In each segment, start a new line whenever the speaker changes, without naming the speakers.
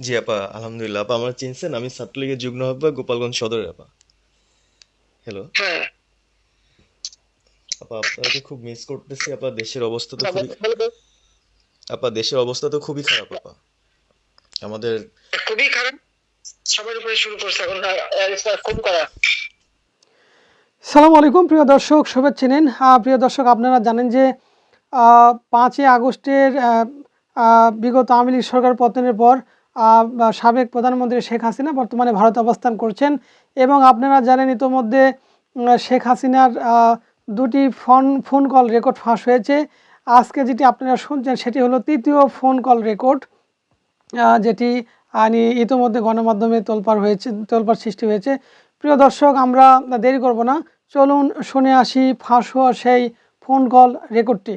জি আপা আলহামদুলিল্লাহ। আপা আমার চিনছেন আমি ছাত্রলীগের যুগ্ম আহ্বায়ক গোপালগঞ্জ সদরের আপা। হ্যালো
হ্যাঁ।
আপা আপনাকে খুব মিস করতেছি আপা দেশের অবস্থা তো খুবই। আপা দেশের অবস্থা তো খুবই খারাপ আপা। আমাদের
খুবই খারাপ। সবার উপরে শুরু করছে এখন আর- আর করা।
সালাম আলাইকুম প্রিয় দর্শক শুভেচ্ছা নিন। প্রিয় দর্শক আপনারা জানেন যে আহ, পাঁচই আগস্টের বিগত আওয়ামী লীগ সরকার পতনের পর সাবেক প্রধানমন্ত্রী শেখ হাসিনা বর্তমানে ভারত অবস্থান করছেন এবং আপনারা জানেন ইতোমধ্যে শেখ হাসিনার দুটি ফোন ফোন কল রেকর্ড ফাঁস হয়েছে। আজকে যেটি আপনারা শুনছেন সেটি হলো তৃতীয় ফোন কল রেকর্ড যেটি আনি ইতোমধ্যে গণমাধ্যমে তোলপাড় হয়েছে, তোলপাড় সৃষ্টি হয়েছে। প্রিয় দর্শক, আমরা দেরি করব না। চলুন শুনে আসি ফাঁস হওয়া সেই ফোন কল রেকর্ডটি।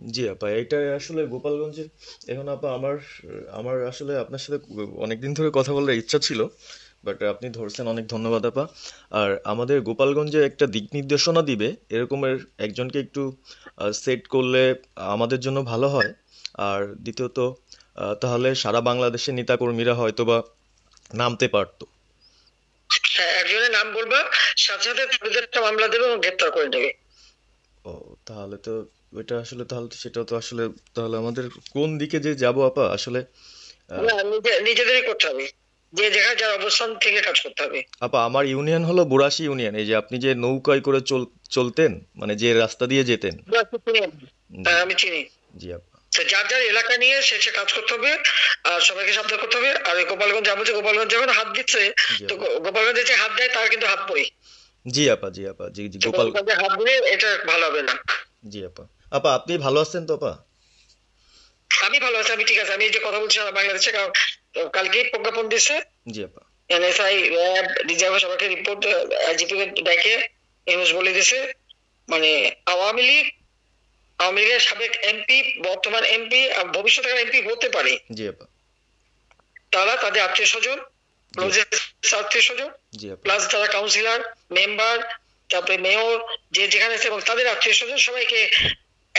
জি আপা এটা আসলে গোপালগঞ্জের এখন আপা আমার আমার আসলে আপনার সাথে অনেকদিন ধরে কথা বলার ইচ্ছা ছিল বাট আপনি ধরছেন অনেক ধন্যবাদ আপা। আর আমাদের গোপালগঞ্জে একটা দিক নির্দেশনা দিবে এরকমের একজনকে একটু সেট করলে আমাদের জন্য ভালো হয়। আর দ্বিতীয়ত তাহলে সারা বাংলাদেশের নেতাকর্মীরা হয়তোবা নামতে পারতো।
হ্যাঁ একজনের নাম বলবা সাথে সাথে মামলা দেবে এবং গ্রেপ্তার করে নেবে।
ও তাহলে তো ওইটা আসলে তাহলে তো সেটা তো আসলে তাহলে আমাদের কোন দিকে যে যাব আপা? আসলে
না নিজেদেরই করতে হবে। যে যার অবস্থান থেকে কাজ করতে হবে।
আপা আমার ইউনিয়ন হলো বুড়াশি ইউনিয়ন। এই যে আপনি যে নৌকায় করে চলতেন মানে যে রাস্তা দিয়ে যেতেন।
হ্যাঁ, আমি চিনি।
জি আপা।
তো যার যার এলাকা নিয়ে সে সে কাজ করতে হবে আর সবাইকে সাবধান করতে হবে। আর গোপালগঞ্জ যাব যে গোপালগঞ্জ যখন হাত দিচ্ছে তো। গোপালগঞ্জে যে হাত দেয় তার কিন্তু হাত পড়ে।
জি আপা জি আপা জি জি গোপাল
হাত দিলে এটা ভালো হবে না।
জি আপা। আপা আপনি ভালো আছেন তো আপা?
আমি ভালো আছি আমি ঠিক আছে। আমি এই যে কথা বলছি বাংলাদেশে কারণ কালকেই প্রজ্ঞাপন দিছে।
জি আপা।
এনএসআই ডিজিএফ সবাইকে রিপোর্ট আইজিপি দেখে ইউনুস বলে দিছে। মানে আওয়ামী লীগ আওয়ামী লীগের সাবেক এমপি বর্তমান এমপি ভবিষ্যতে এমপি হতে পারে।
জি আপা।
তারা তাদের আত্মীয় স্বজন ক্লোজেস্ট আত্মীয় স্বজন প্লাস যারা কাউন্সিলর মেম্বার তারপরে মেয়র যে যেখানে আছে এবং তাদের আত্মীয় স্বজন সবাইকে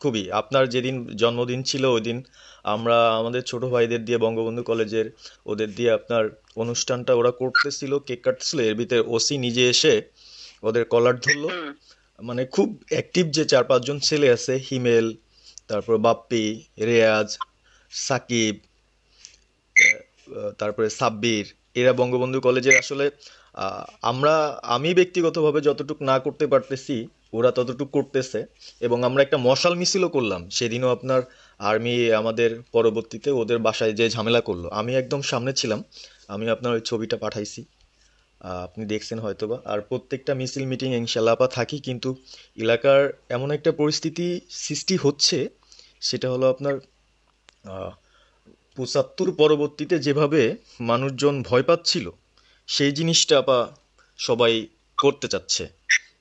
খুবই। আপনার যেদিন জন্মদিন ছিল ওই দিন আমরা আমাদের ছোট ভাইদের দিয়ে বঙ্গবন্ধু কলেজের ওদের দিয়ে আপনার অনুষ্ঠানটা ওরা করতেছিল কেক কাটতেছিল এর ভিতরে ওসি নিজে এসে ওদের কলার ধরলো। মানে খুব অ্যাক্টিভ যে চার পাঁচজন ছেলে আছে হিমেল তারপর বাপ্পি রেয়াজ সাকিব তারপরে সাব্বির এরা বঙ্গবন্ধু কলেজের আসলে আমরা আমি ব্যক্তিগতভাবে যতটুকু না করতে পারতেছি ওরা ততটুকু করতেছে। এবং আমরা একটা মশাল মিছিলও করলাম। সেদিনও আপনার আর্মি আমাদের পরবর্তীতে ওদের বাসায় যে ঝামেলা করল। আমি একদম সামনে ছিলাম। আমি আপনার ওই ছবিটা পাঠাইছি। আপনি দেখছেন হয়তোবা। আর প্রত্যেকটা মিছিল মিটিং ইনশাল্লাহ আপা থাকি, কিন্তু এলাকার এমন একটা পরিস্থিতি সৃষ্টি হচ্ছে, সেটা হলো আপনার পঁচাত্তর পরবর্তীতে যেভাবে মানুষজন ভয় পাচ্ছিল, সেই জিনিসটা আপা সবাই করতে চাচ্ছে।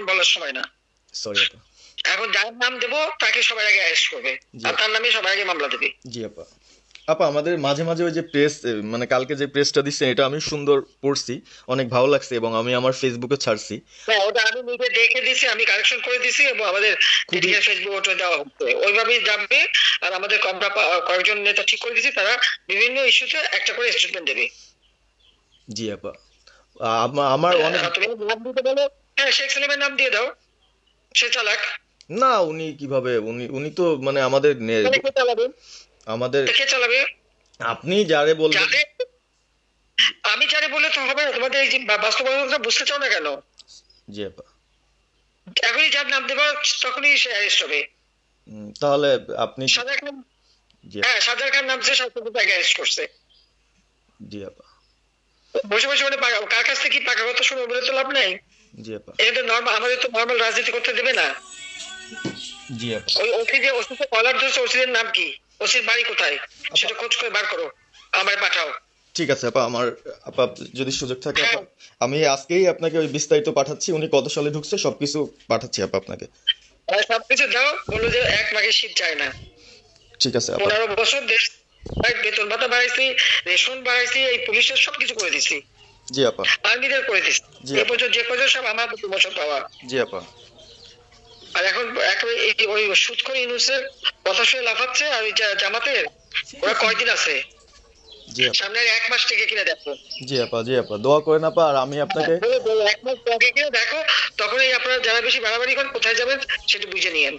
এখন বলার সময় না।
সরি আপা।
এখন যার নাম দেবো তাকে সবার আগে অ্যারেস্ট করবে। আর তার নামে সবার আগে মামলা দেবে।
জি আপা। আপা আমাদের মাঝে মাঝে ওই যে প্রেস মানে কালকে যে প্রেসটা দিচ্ছেন এটা আমি সুন্দর পড়ছি। অনেক ভালো লাগছে এবং আমি আমার ফেসবুকে ছাড়ছি।
হ্যাঁ ওটা আমি নিজে দেখে দিছি আমি কারেকশন করে দিছি এবং আমাদের ফেসবুক ওটা দেওয়া হচ্ছে। ওইভাবেই যাবে আর আমাদের আমরা কয়েকজন নেতা ঠিক করে দিছি তারা বিভিন্ন ইস্যুতে একটা করে স্টেটমেন্ট দেবে।
জি আপা। আমার অনেক
তুমি নাম দিতে বলো। হ্যাঁ শেখ সালিমের নাম দিয়ে দাও। সে চালাক।
না উনি কীভাবে? উনি উনি তো মানে আমাদের নে-
তাহলে কে চালাবে?
আমাদের
কে চালাবে?
আপনি যারে বলবেন
আমি যারে বললে তো হবে না তোমাদের এই বাস্তবতা বুঝতে চাও না কেন?
জি আপা।
এখনই যার নাম দেবা তখনই সে অ্যারেস্ট হবে।
তাহলে আপনি
সাজার খান হ্যাঁ সাজার খান নামছে সব কিন্তু তাকে অ্যারেস্ট করছে।
জি আপা।
বসে বসে মানে কার কাছ থেকে কি পাকা কথা শুনে বলে তো লাভ নাই?
জি আপা।
এটা নর্মাল আমাদের তো নর্মাল রাজনীতি করতে দেবে না।
জি আপা।
ওই ওসি যে কলার ধরছে ওসির নাম কি? ওসির বাড়ি কোথায়? সেটা খোঁজ করে বার করো আমার পাঠাও।
ঠিক আছে আপা আমার আপা যদি সুযোগ থাকে আপা
হ্যাঁ।
আমি আজকেই আপনাকে ওই বিস্তারিত পাঠাচ্ছি উনি কত সালে ঢুকছে সবকিছু পাঠাচ্ছি আপা আপনাকে।
সবকিছু দাও বলল যে এক মাঘে শীত যায় না।
ঠিক আছে আপা।
পনেরো বছর দেশ বেতন ভাতা বাড়াইছি রেশন বাড়াইছি এই পুলিশের সবকিছু করে দিছি।
জি আপা।
আর্মিদের করে দিছি
জি।
এই বছর যে বছর সব আমার প্রতি বছর পাওয়া।
জি আপা।
আর এখন একেবারে ওই সুদ করে ইউনুসের কথা শুনে লাফাচ্ছে আর ওই জামাতের ওরা কয়দিন আছে?
জি আপা।
সামনে এক মাস থেকে কিনে দেখো।
জি আপা জি আপা। দোয়া করেন আপা আর আমি আপনাকে
এক মাস আগে কিনে দেখো তখনই আপনারা যারা বেশি বাড়াবাড়ি করেন কোথায় যাবেন সেটা বুঝে নিয়েন।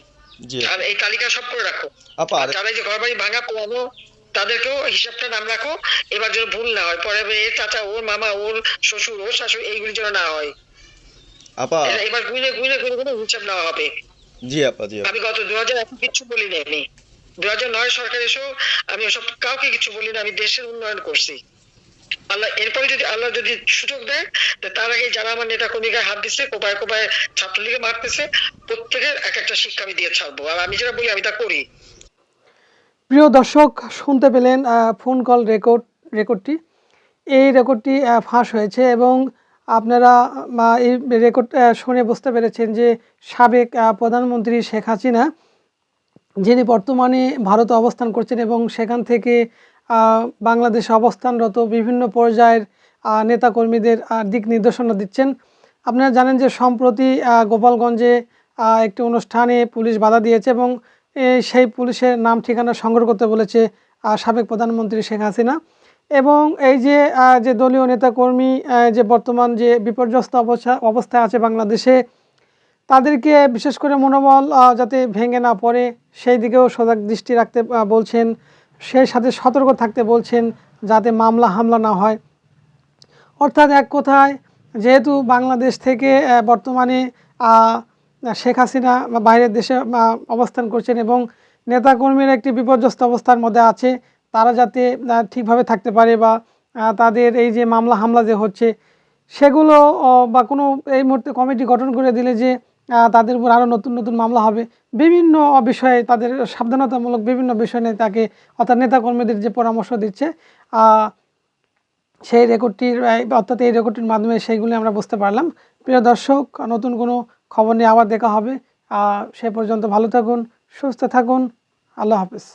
জি।
আর এই তালিকা সব করে রাখো।
আপা
যারা এই যে ঘর বাড়ি ভাঙা পোড়ানো তাদেরকেও হিসাবটা নাম রাখো এবার যেন ভুল না হয়। পরে এর চাচা ওর মামা ওর শ্বশুর ওর শাশুড়ি এইগুলি যেন না হয়।
আপা।
এবার গুনে গুনে গুনে গুনে হিসাব নেওয়া হবে।
জি আপা জি
আমি গত দু হাজার এখন কিচ্ছু বলি না আমি। দু হাজার নয় সরকার এসেও আমি ওসব কাউকে কিছু বলি না আমি দেশের উন্নয়ন করছি। আল্লাহ এরপরে যদি আল্লাহ যদি সুযোগ দেয় তো তার আগে যারা আমার নেতা কর্মীকে হাত দিচ্ছে কোপায় কোপায় ছাত্রলীগে মারতেছে প্রত্যেকের এক একটা শিক্ষা আমি দিয়ে ছাড়বো। আর আমি যেটা বলি আমি তা করি।
প্রিয় দর্শক, শুনতে পেলেন ফোন কল রেকর্ড রেকর্ডটি এই রেকর্ডটি ফাঁস হয়েছে এবং আপনারা এই রেকর্ড শুনে বুঝতে পেরেছেন যে সাবেক প্রধানমন্ত্রী শেখ হাসিনা, যিনি বর্তমানে ভারতে অবস্থান করছেন এবং সেখান থেকে বাংলাদেশে অবস্থানরত বিভিন্ন পর্যায়ের নেতাকর্মীদের দিক নির্দেশনা দিচ্ছেন। আপনারা জানেন যে সম্প্রতি গোপালগঞ্জে একটি অনুষ্ঠানে পুলিশ বাধা দিয়েছে এবং সেই পুলিশের নাম ঠিকানা সংগ্রহ করতে বলেছে সাবেক প্রধানমন্ত্রী শেখ হাসিনা। এবং এই যে যে দলীয় নেতাকর্মী যে বর্তমান যে বিপর্যস্ত অবস্থা অবস্থায় আছে বাংলাদেশে, তাদেরকে বিশেষ করে মনোবল যাতে ভেঙে না পড়ে, সেই দিকেও সজাগ দৃষ্টি রাখতে বলছেন। সেই সাথে সতর্ক থাকতে বলছেন, যাতে মামলা হামলা না হয়। অর্থাৎ এক কথায়, যেহেতু বাংলাদেশ থেকে বর্তমানে শেখ হাসিনা বা বাইরের দেশে অবস্থান করছেন এবং নেতাকর্মীরা একটি বিপর্যস্ত অবস্থার মধ্যে আছে, তারা যাতে ঠিকভাবে থাকতে পারে বা তাদের এই যে মামলা, হামলা যে হচ্ছে, সেগুলো বা কোনো এই মুহূর্তে কমিটি গঠন করে দিলে যে তাদের উপর আরও নতুন নতুন মামলা হবে, বিভিন্ন বিষয়ে তাদের সাবধানতামূলক বিভিন্ন বিষয় নিয়ে তাকে, অর্থাৎ নেতাকর্মীদের যে পরামর্শ দিচ্ছে সেই রেকর্ডটির অর্থাৎ এই রেকর্ডটির মাধ্যমে সেইগুলি আমরা বুঝতে পারলাম। প্রিয় দর্শক, নতুন কোনো খবর নিয়ে আবার দেখা হবে। সে পর্যন্ত ভালো থাকুন সুস্থ থাকুন। আল্লাহ হাফেজ।